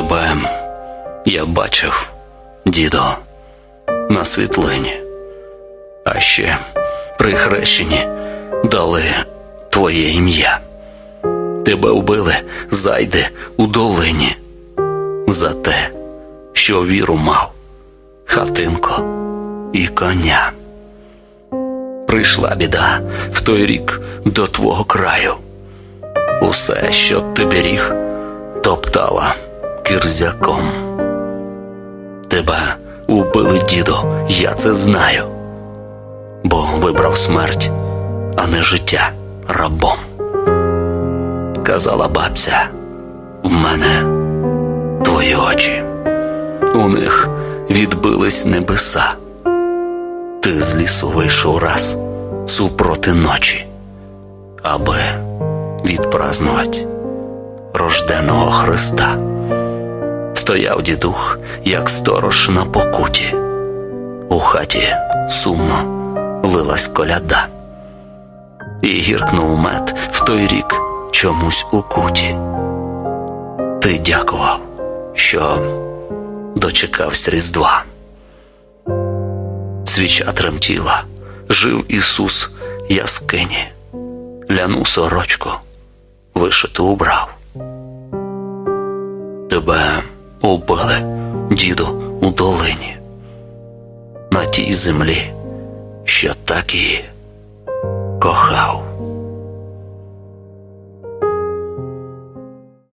Тебе я бачив, дідо, на світлині, а ще при хрещенні дали твоє ім'я. Тебе вбили зайди у долині за те, що віру мав, хатинко і коня. Прийшла біда в той рік до твого краю. Усе, що ти беріг, топтала кирзяком. Тебе убили, дідо, я це знаю, бо вибрав смерть, а не життя рабом. Казала бабця, в мене твої очі, у них відбились небеса. Ти з лісу вийшов раз супроти ночі, аби відпразнувати рожденого Христа. Стояв дідух, як сторож на покуті. У хаті сумно лилась коляда, і гіркнув мед в той рік чомусь у куті. Ти дякував, що дочекався Різдва. Свіча тремтіла, жив Ісус яскині, ляну сорочку вишиту убрав. Тебе убили, діду, у долині, на тій землі, що так її кохав.